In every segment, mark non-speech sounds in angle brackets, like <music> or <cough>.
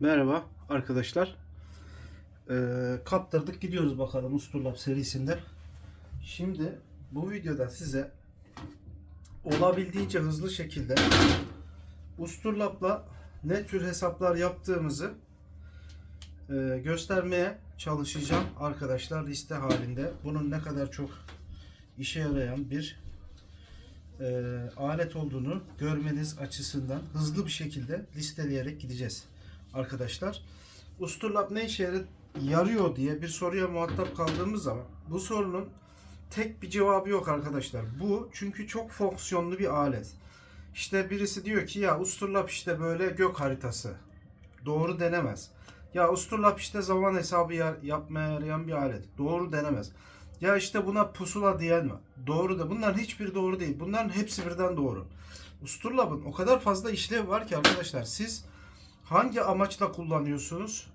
Merhaba arkadaşlar. Ee, kaptırdık gidiyoruz bakalım Usturlap serisinde. Şimdi bu videoda size olabildiğince hızlı şekilde Usturlap'la ne tür hesaplar yaptığımızı e, göstermeye çalışacağım arkadaşlar liste halinde. Bunun ne kadar çok işe yarayan bir e, alet olduğunu görmeniz açısından hızlı bir şekilde listeleyerek gideceğiz arkadaşlar. Usturlap ne işe yar- yarıyor diye bir soruya muhatap kaldığımız zaman bu sorunun tek bir cevabı yok arkadaşlar. Bu çünkü çok fonksiyonlu bir alet. İşte birisi diyor ki ya Usturlap işte böyle gök haritası. Doğru denemez. Ya Usturlap işte zaman hesabı yapmaya yarayan bir alet. Doğru denemez. Ya işte buna pusula diyen var. Doğru da. Bunların hiçbiri doğru değil. Bunların hepsi birden doğru. Usturlap'ın o kadar fazla işlevi var ki arkadaşlar siz hangi amaçla kullanıyorsunuz?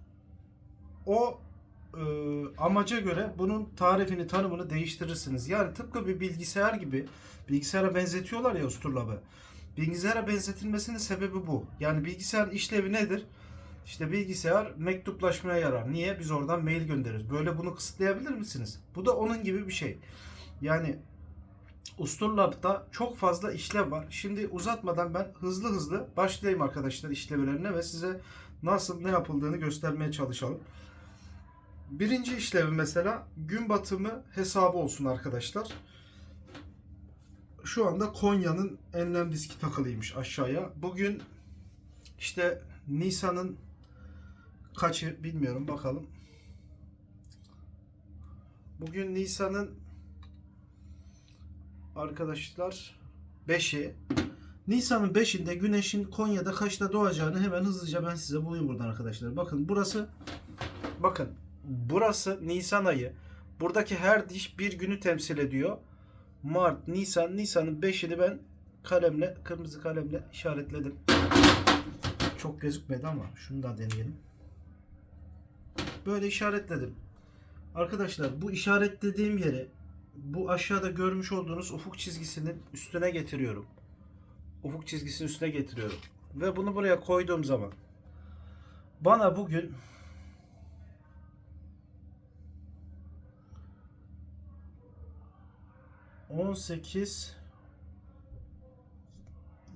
O e, amaca göre bunun tarifini, tanımını değiştirirsiniz. Yani tıpkı bir bilgisayar gibi bilgisayara benzetiyorlar ya Usturlap'ı. Bilgisayara benzetilmesinin sebebi bu. Yani bilgisayar işlevi nedir? İşte bilgisayar mektuplaşmaya yarar. Niye? Biz oradan mail göndeririz. Böyle bunu kısıtlayabilir misiniz? Bu da onun gibi bir şey. Yani Usturlab'da çok fazla işlev var. Şimdi uzatmadan ben hızlı hızlı başlayayım arkadaşlar işlevlerine ve size nasıl ne yapıldığını göstermeye çalışalım. Birinci işlevi mesela gün batımı hesabı olsun arkadaşlar. Şu anda Konya'nın enlem diski takılıymış aşağıya. Bugün işte Nisan'ın kaçı bilmiyorum bakalım. Bugün Nisan'ın arkadaşlar 5'i. Nisan'ın 5'inde güneşin Konya'da kaçta doğacağını hemen hızlıca ben size bulayım buradan arkadaşlar. Bakın burası bakın burası Nisan ayı. Buradaki her diş bir günü temsil ediyor. Mart, Nisan, Nisan'ın 5'ini ben kalemle, kırmızı kalemle işaretledim. Çok gözükmedi ama şunu da deneyelim. Böyle işaretledim. Arkadaşlar bu işaretlediğim yere bu aşağıda görmüş olduğunuz ufuk çizgisinin üstüne getiriyorum. Ufuk çizgisinin üstüne getiriyorum. Ve bunu buraya koyduğum zaman bana bugün on sekiz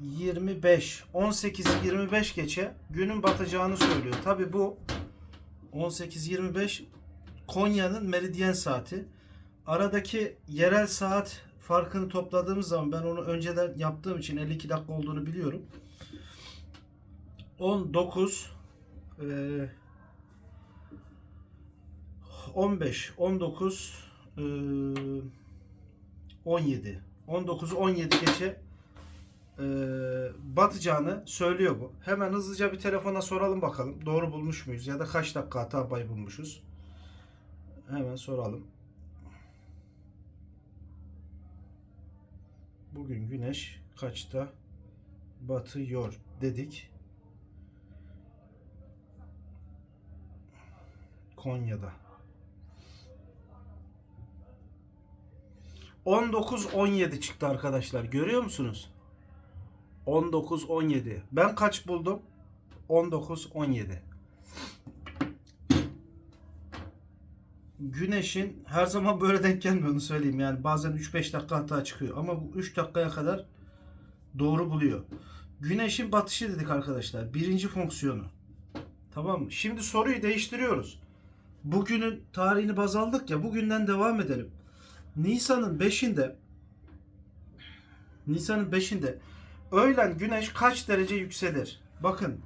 25 18 25 geçe günün batacağını söylüyor. Tabi bu 18 25 Konya'nın meridyen saati. Aradaki yerel saat farkını topladığımız zaman ben onu önceden yaptığım için 52 dakika olduğunu biliyorum. 19 eee, 15 19 eee, 17 19 17 geçe eee, batacağını söylüyor bu. Hemen hızlıca bir telefona soralım bakalım. Doğru bulmuş muyuz ya da kaç dakika hata payı bulmuşuz? Hemen soralım. Bugün güneş kaçta batıyor dedik. Konya'da. 19-17 çıktı arkadaşlar. Görüyor musunuz? 19-17. Ben kaç buldum? 19-17. Güneşin her zaman böyle denk gelmiyor onu söyleyeyim. Yani bazen 3-5 dakika hata çıkıyor. Ama bu 3 dakikaya kadar doğru buluyor. Güneşin batışı dedik arkadaşlar. Birinci fonksiyonu. Tamam mı? Şimdi soruyu değiştiriyoruz. Bugünün tarihini baz aldık ya. Bugünden devam edelim. Nisan'ın 5'inde Nisan'ın 5'inde öğlen güneş kaç derece yükselir? Bakın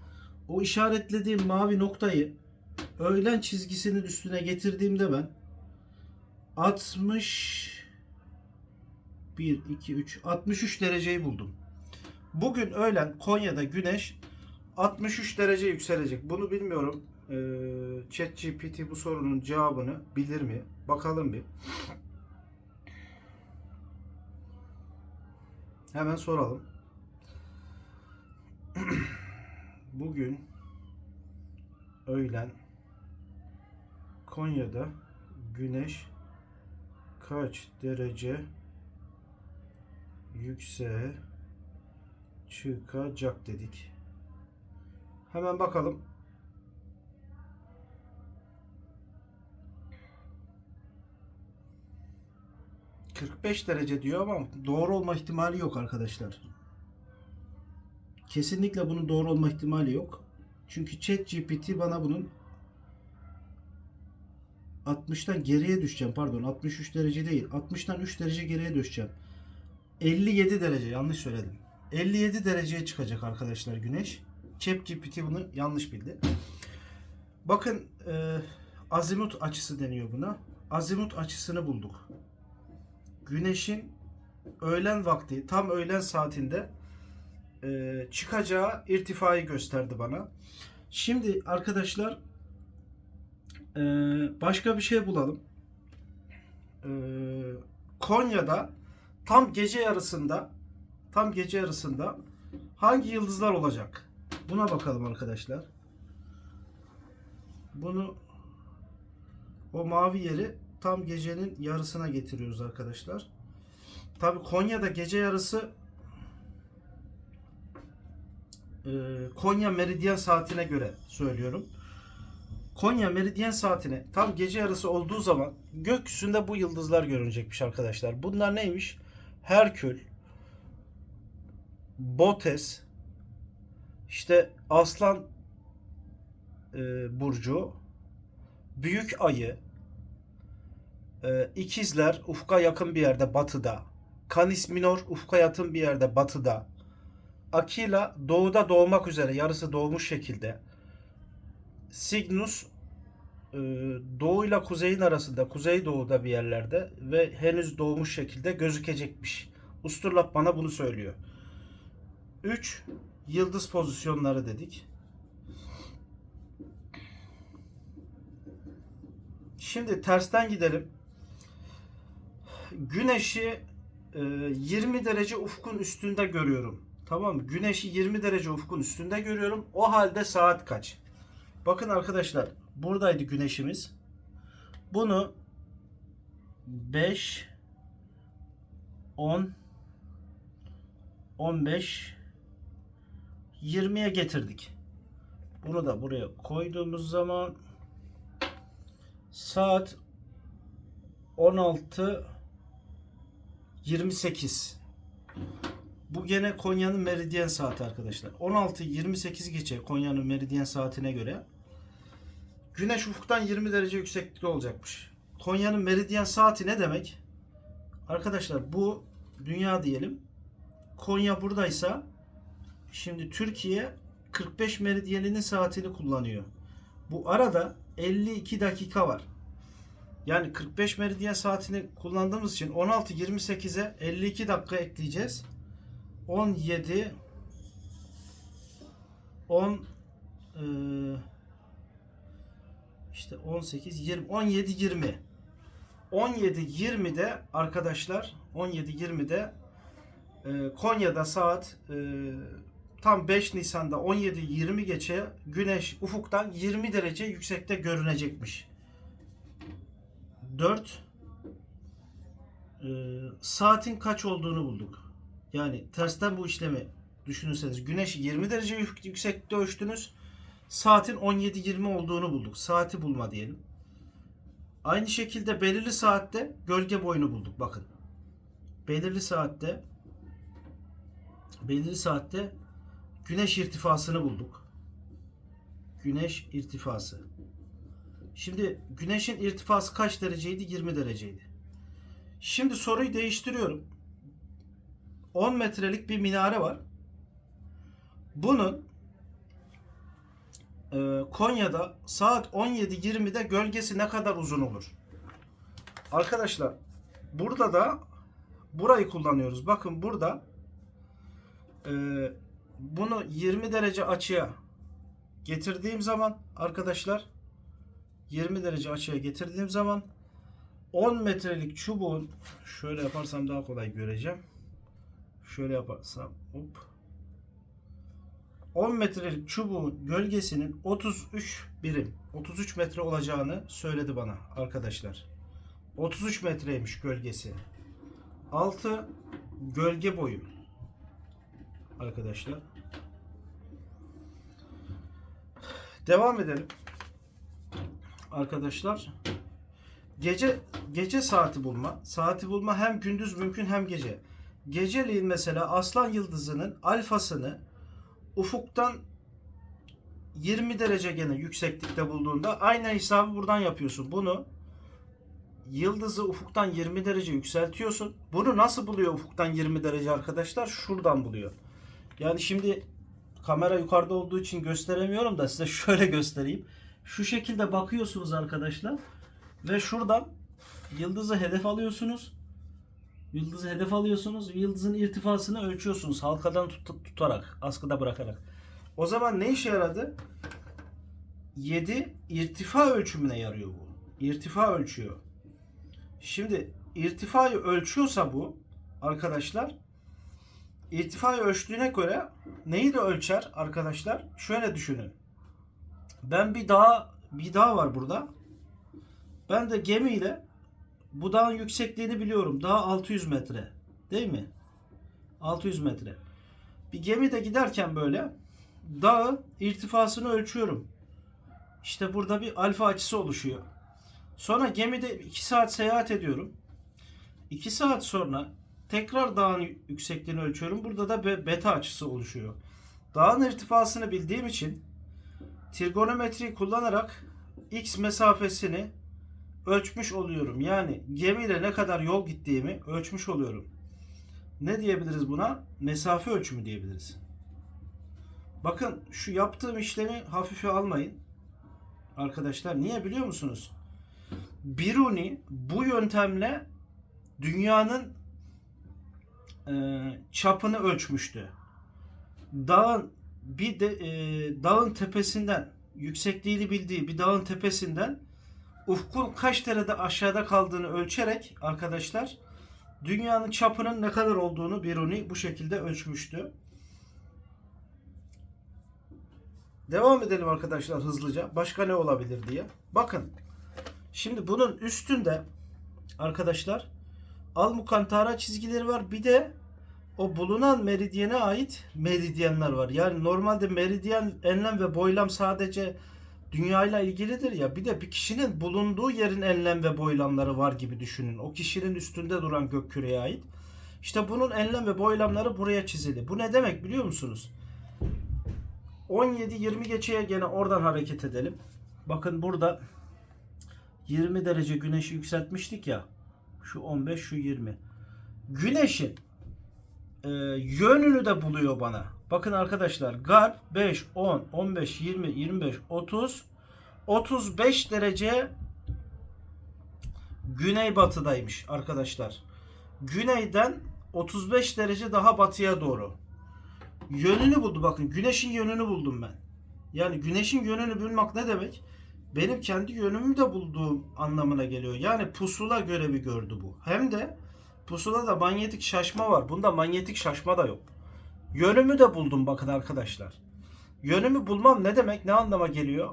o işaretlediğim mavi noktayı öğlen çizgisinin üstüne getirdiğimde ben 60 1 2 3 63 dereceyi buldum. Bugün öğlen Konya'da güneş 63 derece yükselecek. Bunu bilmiyorum. Ee, ChatGPT bu sorunun cevabını bilir mi? Bakalım bir. Hemen soralım. <clears throat> Bugün öğlen Konya'da güneş kaç derece yükseğe çıkacak dedik. Hemen bakalım. ...45 derece diyor ama doğru olma ihtimali yok arkadaşlar. Kesinlikle bunun doğru olma ihtimali yok. Çünkü ChatGPT bana bunun 60'tan geriye düşeceğim pardon 63 derece değil 60'tan 3 derece geriye düşeceğim. 57 derece yanlış söyledim. 57 dereceye çıkacak arkadaşlar güneş. ChatGPT bunu yanlış bildi. Bakın e, azimut açısı deniyor buna. Azimut açısını bulduk. Güneşin öğlen vakti tam öğlen saatinde e, çıkacağı irtifayı gösterdi bana. Şimdi arkadaşlar ee, başka bir şey bulalım. Ee, Konya'da tam gece yarısında tam gece yarısında hangi yıldızlar olacak? Buna bakalım arkadaşlar. Bunu o mavi yeri tam gecenin yarısına getiriyoruz arkadaşlar. Tabi Konya'da gece yarısı e, Konya meridyen saatine göre söylüyorum. Konya meridyen saatine tam gece yarısı olduğu zaman gökyüzünde bu yıldızlar görünecekmiş arkadaşlar. Bunlar neymiş? Herkül, Botes, işte Aslan e, Burcu, Büyük Ayı, e, İkizler ufka yakın bir yerde batıda, Canis Minor ufka yakın bir yerde batıda, Akila doğuda doğmak üzere yarısı doğmuş şekilde, Cygnus e, doğuyla kuzeyin arasında, kuzeydoğuda bir yerlerde ve henüz doğmuş şekilde gözükecekmiş. Usturlap bana bunu söylüyor. 3 yıldız pozisyonları dedik. Şimdi tersten gidelim. Güneşi e, 20 derece ufkun üstünde görüyorum. Tamam mı? Güneşi 20 derece ufkun üstünde görüyorum. O halde saat kaç? Bakın arkadaşlar buradaydı güneşimiz. Bunu 5 10 15 20'ye getirdik. Bunu da buraya koyduğumuz zaman saat 16 28 bu gene Konya'nın meridyen saati arkadaşlar. 16-28 geçe Konya'nın meridyen saatine göre Güneş ufuktan 20 derece yükseklikte olacakmış. Konya'nın meridyen saati ne demek? Arkadaşlar bu dünya diyelim. Konya buradaysa şimdi Türkiye 45 meridyeninin saatini kullanıyor. Bu arada 52 dakika var. Yani 45 meridyen saatini kullandığımız için 16-28'e 52 dakika ekleyeceğiz. 17 10 e, işte 18 20 17 20 17 20'de arkadaşlar 17 20'de e, Konya'da saat e, tam 5 Nisan'da 17 20 geçe güneş ufuktan 20 derece yüksekte görünecekmiş. 4 e, saatin kaç olduğunu bulduk. Yani tersten bu işlemi düşünürseniz güneş 20 derece yük- yüksekte ölçtünüz. Saatin 17-20 olduğunu bulduk. Saati bulma diyelim. Aynı şekilde belirli saatte gölge boyunu bulduk. Bakın. Belirli saatte belirli saatte güneş irtifasını bulduk. Güneş irtifası. Şimdi güneşin irtifası kaç dereceydi? 20 dereceydi. Şimdi soruyu değiştiriyorum. 10 metrelik bir minare var. Bunun e, Konya'da saat 17.20'de gölgesi ne kadar uzun olur? Arkadaşlar burada da burayı kullanıyoruz. Bakın burada e, bunu 20 derece açıya getirdiğim zaman arkadaşlar 20 derece açıya getirdiğim zaman 10 metrelik çubuğun şöyle yaparsam daha kolay göreceğim. Şöyle yaparsam hop 10 metrelik çubuğun gölgesinin 33 birim, 33 metre olacağını söyledi bana arkadaşlar. 33 metreymiş gölgesi. 6 gölge boyu. Arkadaşlar. Devam edelim. Arkadaşlar. gece gece saati bulma. Saati bulma hem gündüz mümkün hem gece. Geceliğin mesela Aslan Yıldızı'nın alfasını ufuktan 20 derece gene yükseklikte bulduğunda aynı hesabı buradan yapıyorsun. Bunu yıldızı ufuktan 20 derece yükseltiyorsun. Bunu nasıl buluyor ufuktan 20 derece arkadaşlar? Şuradan buluyor. Yani şimdi kamera yukarıda olduğu için gösteremiyorum da size <laughs> şöyle göstereyim. Şu şekilde bakıyorsunuz arkadaşlar ve şuradan yıldızı hedef alıyorsunuz. Yıldızı hedef alıyorsunuz. Yıldızın irtifasını ölçüyorsunuz halkadan tut- tutarak, askıda bırakarak. O zaman ne işe yaradı? 7 irtifa ölçümüne yarıyor bu. İrtifa ölçüyor. Şimdi irtifayı ölçüyorsa bu arkadaşlar irtifayı ölçtüğüne göre neyi de ölçer arkadaşlar? Şöyle düşünün. Ben bir dağ bir dağ var burada. Ben de gemiyle bu dağın yüksekliğini biliyorum. Dağ 600 metre. Değil mi? 600 metre. Bir gemide giderken böyle dağı irtifasını ölçüyorum. İşte burada bir alfa açısı oluşuyor. Sonra gemide 2 saat seyahat ediyorum. 2 saat sonra tekrar dağın yüksekliğini ölçüyorum. Burada da be- beta açısı oluşuyor. Dağın irtifasını bildiğim için trigonometri kullanarak x mesafesini ölçmüş oluyorum. Yani gemiyle ne kadar yol gittiğimi ölçmüş oluyorum. Ne diyebiliriz buna? Mesafe ölçümü diyebiliriz. Bakın şu yaptığım işlemi hafife almayın. Arkadaşlar niye biliyor musunuz? Biruni bu yöntemle dünyanın e, çapını ölçmüştü. Dağın bir de e, dağın tepesinden yüksekliğini bildiği bir dağın tepesinden ufkun kaç derede aşağıda kaldığını ölçerek arkadaşlar dünyanın çapının ne kadar olduğunu Biruni bu şekilde ölçmüştü. Devam edelim arkadaşlar hızlıca. Başka ne olabilir diye. Bakın. Şimdi bunun üstünde arkadaşlar almukantara çizgileri var. Bir de o bulunan meridyene ait meridyenler var. Yani normalde meridyen enlem ve boylam sadece dünyayla ilgilidir ya. Bir de bir kişinin bulunduğu yerin enlem ve boylamları var gibi düşünün. O kişinin üstünde duran gök küreye ait. İşte bunun enlem ve boylamları buraya çizili. Bu ne demek biliyor musunuz? 17-20 geçeye gene oradan hareket edelim. Bakın burada 20 derece güneşi yükseltmiştik ya. Şu 15 şu 20. Güneşin e, yönünü de buluyor bana. Bakın arkadaşlar Garp 5, 10, 15, 20, 25, 30, 35 derece güneybatıdaymış arkadaşlar. Güneyden 35 derece daha batıya doğru. Yönünü buldu bakın. Güneşin yönünü buldum ben. Yani güneşin yönünü bulmak ne demek? Benim kendi yönümü de bulduğum anlamına geliyor. Yani pusula görevi gördü bu. Hem de pusulada manyetik şaşma var. Bunda manyetik şaşma da yok. Yönümü de buldum bakın arkadaşlar. Yönümü bulmam ne demek? Ne anlama geliyor?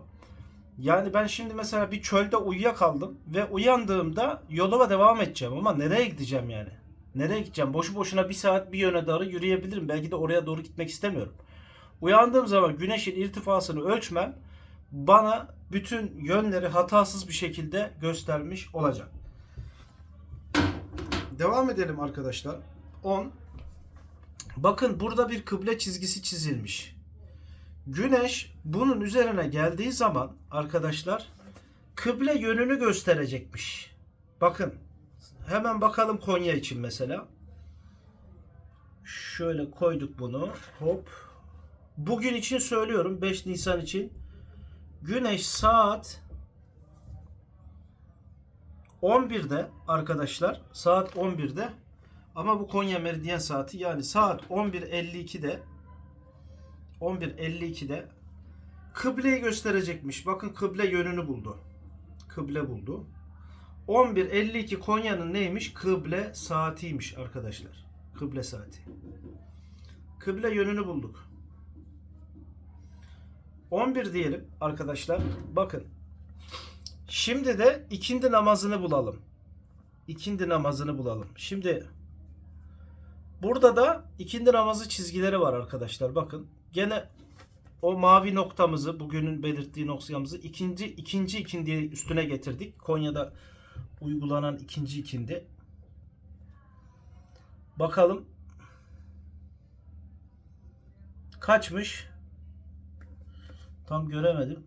Yani ben şimdi mesela bir çölde uyuyakaldım ve uyandığımda yoluma devam edeceğim ama nereye gideceğim yani? Nereye gideceğim? Boşu boşuna bir saat bir yöne doğru yürüyebilirim. Belki de oraya doğru gitmek istemiyorum. Uyandığım zaman güneşin irtifasını ölçmem bana bütün yönleri hatasız bir şekilde göstermiş olacak. Devam edelim arkadaşlar. 10. Bakın burada bir kıble çizgisi çizilmiş. Güneş bunun üzerine geldiği zaman arkadaşlar kıble yönünü gösterecekmiş. Bakın hemen bakalım Konya için mesela. Şöyle koyduk bunu. Hop. Bugün için söylüyorum 5 Nisan için. Güneş saat 11'de arkadaşlar. Saat 11'de. Ama bu Konya Meridyen saati yani saat 11.52'de 11.52'de kıbleyi gösterecekmiş. Bakın kıble yönünü buldu. Kıble buldu. 11.52 Konya'nın neymiş? Kıble saatiymiş arkadaşlar. Kıble saati. Kıble yönünü bulduk. 11 diyelim arkadaşlar. Bakın. Şimdi de ikindi namazını bulalım. İkindi namazını bulalım. Şimdi burada da ikindi namazı çizgileri var arkadaşlar. Bakın. Gene o mavi noktamızı bugünün belirttiği noktamızı ikinci ikinci ikindiye üstüne getirdik. Konya'da uygulanan ikinci ikindi. Bakalım kaçmış? Tam göremedim.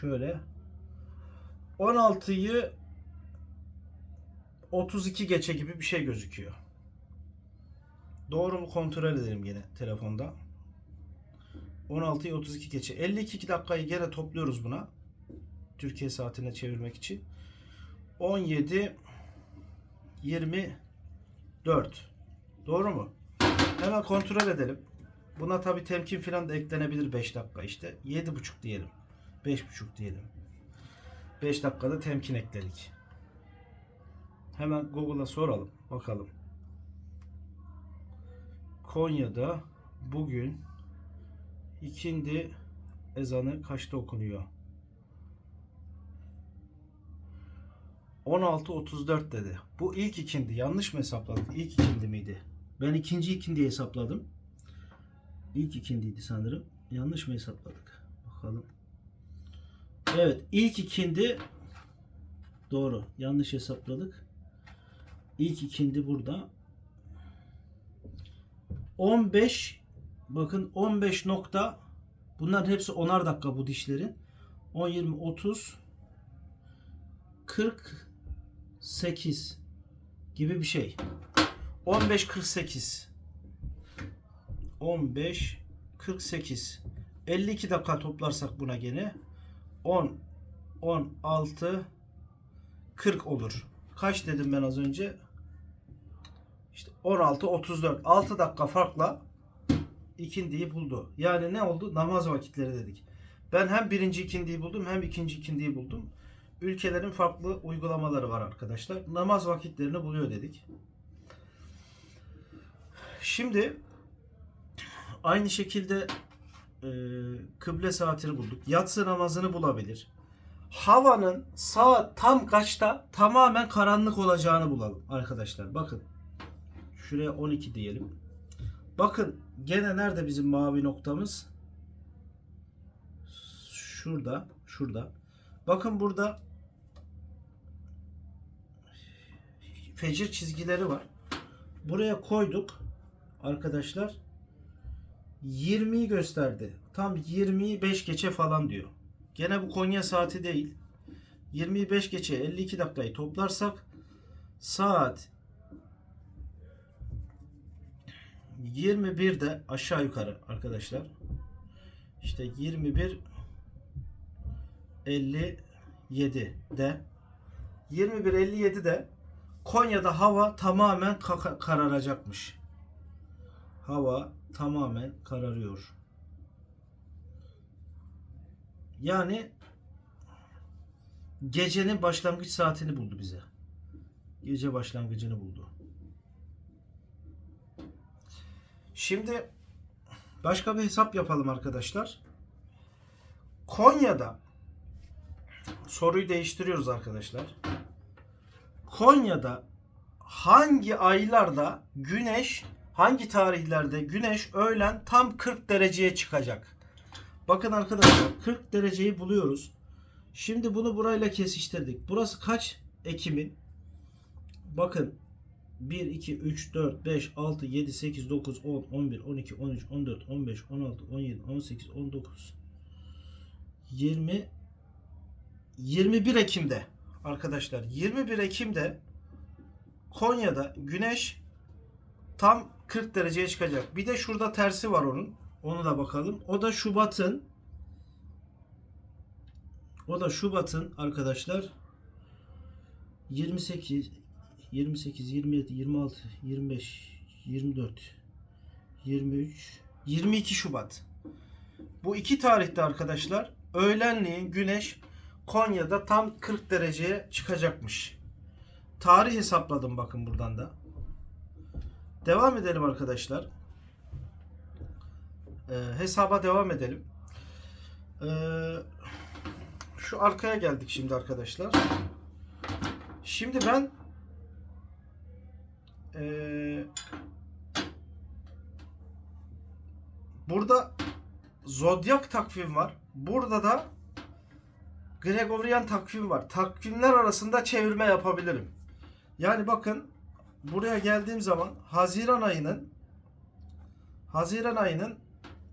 Şöyle 16'yı 32 geçe gibi bir şey gözüküyor. Doğru mu kontrol edelim yine telefonda. 16'yı 32 geçe. 52 dakikayı gene topluyoruz buna. Türkiye saatine çevirmek için. 17 24 Doğru mu? Hemen kontrol edelim. Buna tabi temkin falan da eklenebilir 5 dakika işte. 7.5 diyelim. 5.5 diyelim. 5 dakikada temkin ekledik. Hemen Google'a soralım. Bakalım. Konya'da bugün ikindi ezanı kaçta okunuyor? 16.34 dedi. Bu ilk ikindi. Yanlış mı hesapladık? İlk ikindi miydi? Ben ikinci ikindi hesapladım. İlk ikindiydi sanırım. Yanlış mı hesapladık? Bakalım. Evet. ilk ikindi doğru. Yanlış hesapladık. İlk ikindi burada. 15 bakın 15 nokta bunların hepsi 10'ar dakika bu dişlerin. 10 20 30 48 gibi bir şey. 15 48 15 48 52 dakika toplarsak buna gene 10 16 40 olur. Kaç dedim ben az önce? İşte 16 34 6 dakika farkla ikindiyi buldu. Yani ne oldu? Namaz vakitleri dedik. Ben hem birinci ikindiyi buldum hem ikinci ikindiyi buldum. Ülkelerin farklı uygulamaları var arkadaşlar. Namaz vakitlerini buluyor dedik. Şimdi aynı şekilde e, kıble saatini bulduk. Yatsı namazını bulabilir. Havanın saat tam kaçta tamamen karanlık olacağını bulalım arkadaşlar. Bakın. Şuraya 12 diyelim. Bakın gene nerede bizim mavi noktamız? Şurada. Şurada. Bakın burada fecir çizgileri var. Buraya koyduk arkadaşlar. 20'yi gösterdi. Tam 20'yi 5 geçe falan diyor. Gene bu Konya saati değil. 20'yi 5 geçe 52 dakikayı toplarsak saat 21'de aşağı yukarı arkadaşlar. İşte 21 57'de 21 57'de Konya'da hava tamamen ka- kararacakmış. Hava tamamen kararıyor. Yani gecenin başlangıç saatini buldu bize. Gece başlangıcını buldu. Şimdi başka bir hesap yapalım arkadaşlar. Konya'da soruyu değiştiriyoruz arkadaşlar. Konya'da hangi aylarda güneş hangi tarihlerde güneş öğlen tam 40 dereceye çıkacak? Bakın arkadaşlar 40 dereceyi buluyoruz. Şimdi bunu burayla kesiştirdik. Burası kaç? Ekim'in. Bakın 1, 2, 3, 4, 5, 6, 7, 8, 9, 10, 11, 12, 13, 14, 15, 16, 17, 18, 19, 20, 21 Ekim'de arkadaşlar 21 Ekim'de Konya'da güneş tam 40 dereceye çıkacak. Bir de şurada tersi var onun. Onu da bakalım. O da Şubat'ın o da Şubat'ın arkadaşlar 28 28 27 26 25 24 23 22 Şubat. Bu iki tarihte arkadaşlar öğlenleyin güneş Konya'da tam 40 dereceye çıkacakmış. Tarih hesapladım bakın buradan da. Devam edelim arkadaşlar. Ee, hesaba devam edelim. Ee, şu arkaya geldik şimdi arkadaşlar. Şimdi ben ee, burada zodyak takvim var. Burada da Gregorian takvim var. Takvimler arasında çevirme yapabilirim. Yani bakın buraya geldiğim zaman Haziran ayının Haziran ayının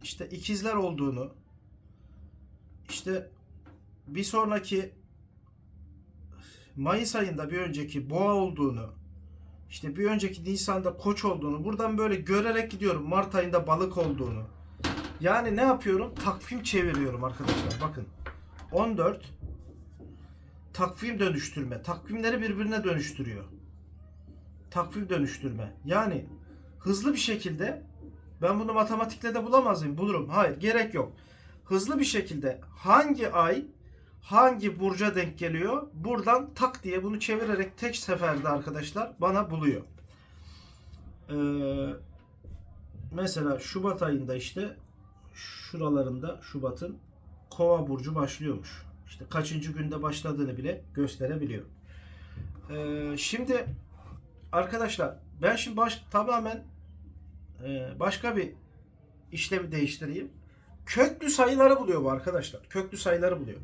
işte ikizler olduğunu işte bir sonraki Mayıs ayında bir önceki boğa olduğunu işte bir önceki Nisan'da koç olduğunu buradan böyle görerek gidiyorum. Mart ayında balık olduğunu. Yani ne yapıyorum? Takvim çeviriyorum arkadaşlar. Bakın. 14 takvim dönüştürme. Takvimleri birbirine dönüştürüyor. Takvim dönüştürme. Yani hızlı bir şekilde ben bunu matematikle de bulamaz mıyım? Bulurum. Hayır, gerek yok. Hızlı bir şekilde hangi ay hangi burca denk geliyor? Buradan tak diye bunu çevirerek tek seferde arkadaşlar bana buluyor. Ee, mesela Şubat ayında işte şuralarında Şubat'ın Kova burcu başlıyormuş. İşte kaçıncı günde başladığını bile gösterebiliyor. Ee, şimdi arkadaşlar ben şimdi baş, tamamen e, başka bir işlemi değiştireyim. Köklü sayıları buluyor bu arkadaşlar. Köklü sayıları buluyor.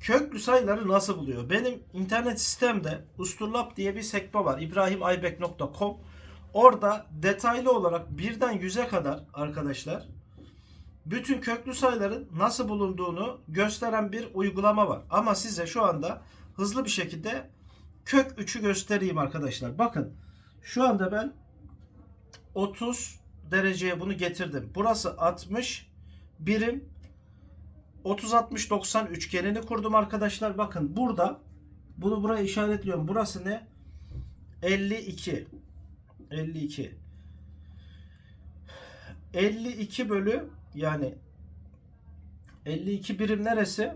Köklü sayıları nasıl buluyor? Benim internet sistemde Usturlap diye bir sekme var. ibrahimaybek.com Orada detaylı olarak birden yüze kadar arkadaşlar bütün köklü sayıların nasıl bulunduğunu gösteren bir uygulama var. Ama size şu anda hızlı bir şekilde kök 3'ü göstereyim arkadaşlar. Bakın şu anda ben 30 dereceye bunu getirdim. Burası 60 birim 30 60 90 üçgenini kurdum arkadaşlar. Bakın burada bunu buraya işaretliyorum. Burası ne? 52 52 52 bölü yani 52 birim neresi?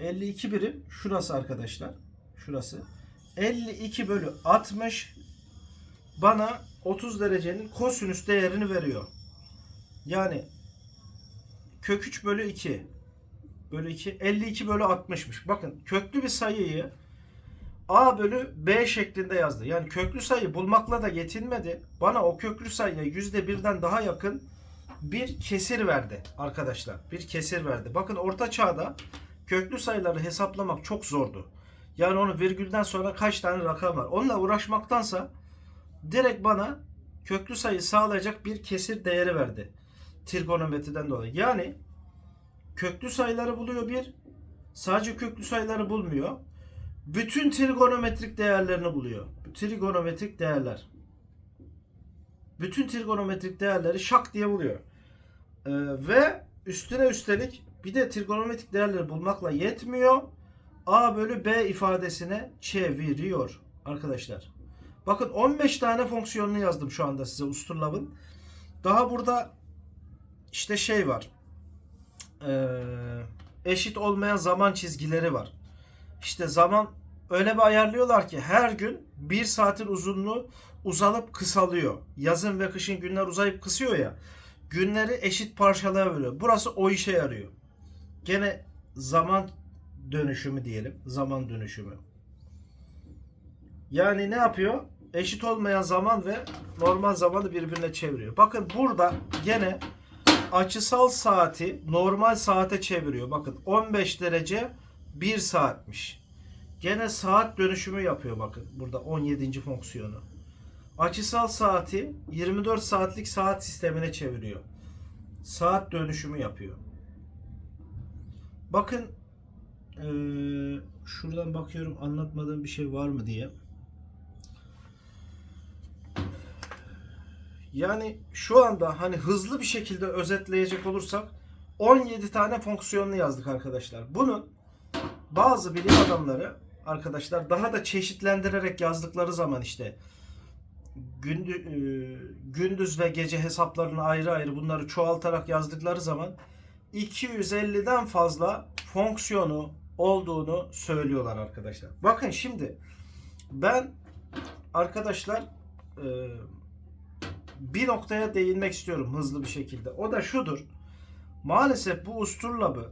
52 birim şurası arkadaşlar. Şurası. 52 bölü 60 bana 30 derecenin kosinüs değerini veriyor. Yani kök 3 bölü 2 bölü 2 52 bölü 60'mış. Bakın köklü bir sayıyı A bölü B şeklinde yazdı. Yani köklü sayı bulmakla da yetinmedi. Bana o köklü sayıya %1'den daha yakın bir kesir verdi arkadaşlar. Bir kesir verdi. Bakın orta çağda köklü sayıları hesaplamak çok zordu. Yani onu virgülden sonra kaç tane rakam var. Onunla uğraşmaktansa direkt bana köklü sayı sağlayacak bir kesir değeri verdi. Trigonometriden dolayı. Yani köklü sayıları buluyor bir. Sadece köklü sayıları bulmuyor. Bütün trigonometrik değerlerini buluyor. Trigonometrik değerler. Bütün trigonometrik değerleri şak diye buluyor. Ee, ve üstüne üstelik bir de trigonometrik değerleri bulmakla yetmiyor. A bölü B ifadesine çeviriyor arkadaşlar. Bakın 15 tane fonksiyonunu yazdım şu anda size Usturlab'ın. Daha burada işte şey var. Ee, eşit olmayan zaman çizgileri var. İşte zaman öyle bir ayarlıyorlar ki her gün bir saatin uzunluğu uzalıp kısalıyor. Yazın ve kışın günler uzayıp kısıyor ya. Günleri eşit parçalara bölüyor. Burası o işe yarıyor. Gene zaman dönüşümü diyelim. Zaman dönüşümü. Yani ne yapıyor? Eşit olmayan zaman ve normal zamanı birbirine çeviriyor. Bakın burada gene açısal saati normal saate çeviriyor. Bakın 15 derece 1 saatmiş. Gene saat dönüşümü yapıyor bakın. Burada 17. fonksiyonu. Açısal saati 24 saatlik saat sistemine çeviriyor. Saat dönüşümü yapıyor. Bakın eee, şuradan bakıyorum anlatmadığım bir şey var mı diye. Yani şu anda hani hızlı bir şekilde özetleyecek olursak 17 tane fonksiyonunu yazdık arkadaşlar. Bunun bazı bilim adamları arkadaşlar daha da çeşitlendirerek yazdıkları zaman işte gündüz, gündüz ve gece hesaplarını ayrı ayrı bunları çoğaltarak yazdıkları zaman 250'den fazla fonksiyonu olduğunu söylüyorlar arkadaşlar. Bakın şimdi ben arkadaşlar e, bir noktaya değinmek istiyorum hızlı bir şekilde. O da şudur. Maalesef bu usturlabı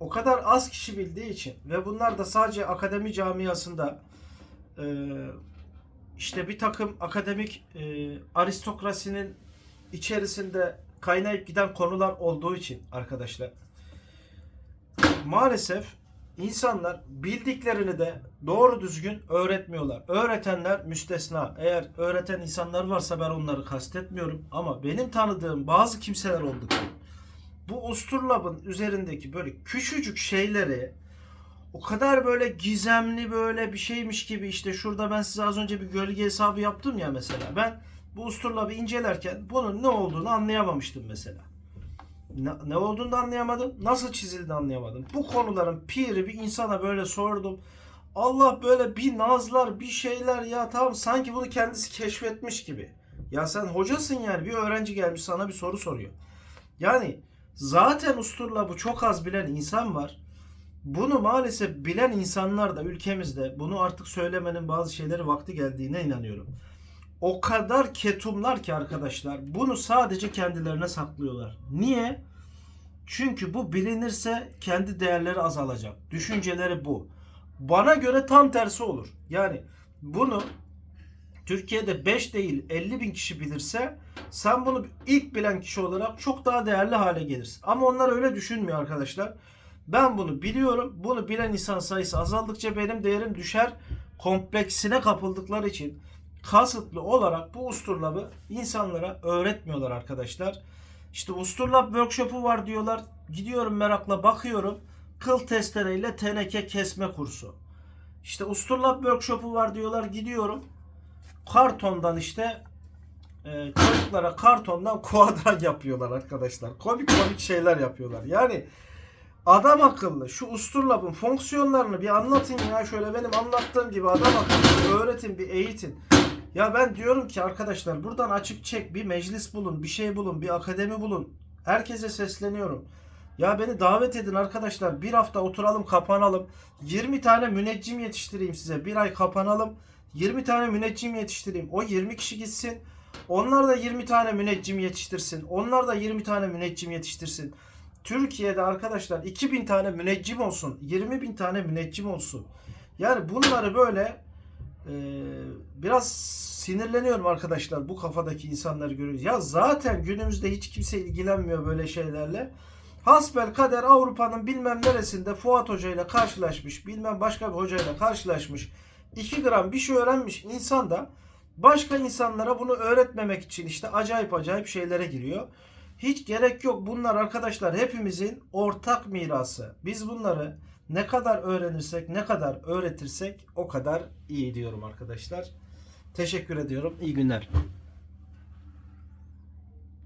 o kadar az kişi bildiği için ve bunlar da sadece akademi camiasında e, işte bir takım akademik e, aristokrasinin içerisinde kaynayıp giden konular olduğu için arkadaşlar maalesef insanlar bildiklerini de doğru düzgün öğretmiyorlar. Öğretenler müstesna. Eğer öğreten insanlar varsa ben onları kastetmiyorum. Ama benim tanıdığım bazı kimseler oldu bu usturlabın üzerindeki böyle küçücük şeyleri o kadar böyle gizemli böyle bir şeymiş gibi işte şurada ben size az önce bir gölge hesabı yaptım ya mesela. Ben bu usturlabı incelerken bunun ne olduğunu anlayamamıştım mesela. Ne, ne olduğunu da anlayamadım. Nasıl çizildiğini anlayamadım. Bu konuların piri bir insana böyle sordum. Allah böyle bir nazlar bir şeyler ya tamam sanki bunu kendisi keşfetmiş gibi. Ya sen hocasın yani bir öğrenci gelmiş sana bir soru soruyor. Yani zaten usturla bu çok az bilen insan var. Bunu maalesef bilen insanlar da ülkemizde bunu artık söylemenin bazı şeyleri vakti geldiğine inanıyorum. O kadar ketumlar ki arkadaşlar bunu sadece kendilerine saklıyorlar. Niye? Çünkü bu bilinirse kendi değerleri azalacak. Düşünceleri bu. Bana göre tam tersi olur. Yani bunu Türkiye'de 5 değil 50 bin kişi bilirse sen bunu ilk bilen kişi olarak çok daha değerli hale gelirsin. Ama onlar öyle düşünmüyor arkadaşlar. Ben bunu biliyorum. Bunu bilen insan sayısı azaldıkça benim değerim düşer. Kompleksine kapıldıkları için kasıtlı olarak bu usturlabı insanlara öğretmiyorlar arkadaşlar. İşte usturlap workshop'u var diyorlar. Gidiyorum merakla bakıyorum. Kıl testereyle teneke kesme kursu. İşte usturlap workshop'u var diyorlar. Gidiyorum. Kartondan işte e, çocuklara kartondan kuadran yapıyorlar arkadaşlar. Komik komik şeyler yapıyorlar. Yani adam akıllı şu usturlabın fonksiyonlarını bir anlatın ya. Şöyle benim anlattığım gibi adam akıllı öğretin, bir eğitin. Ya ben diyorum ki arkadaşlar buradan açık çek bir meclis bulun, bir şey bulun, bir akademi bulun. Herkese sesleniyorum. Ya beni davet edin arkadaşlar. Bir hafta oturalım kapanalım. 20 tane müneccim yetiştireyim size. Bir ay kapanalım. 20 tane müneccim yetiştireyim. O 20 kişi gitsin. Onlar da 20 tane müneccim yetiştirsin. Onlar da 20 tane müneccim yetiştirsin. Türkiye'de arkadaşlar 2000 tane müneccim olsun. 20 bin tane müneccim olsun. Yani bunları böyle e, biraz sinirleniyorum arkadaşlar bu kafadaki insanları görüyoruz. Ya zaten günümüzde hiç kimse ilgilenmiyor böyle şeylerle. Hasbel kader Avrupa'nın bilmem neresinde Fuat Hoca ile karşılaşmış, bilmem başka bir hocayla karşılaşmış. 2 gram bir şey öğrenmiş insan da başka insanlara bunu öğretmemek için işte acayip acayip şeylere giriyor. Hiç gerek yok. Bunlar arkadaşlar hepimizin ortak mirası. Biz bunları ne kadar öğrenirsek, ne kadar öğretirsek o kadar iyi diyorum arkadaşlar. Teşekkür ediyorum. İyi günler.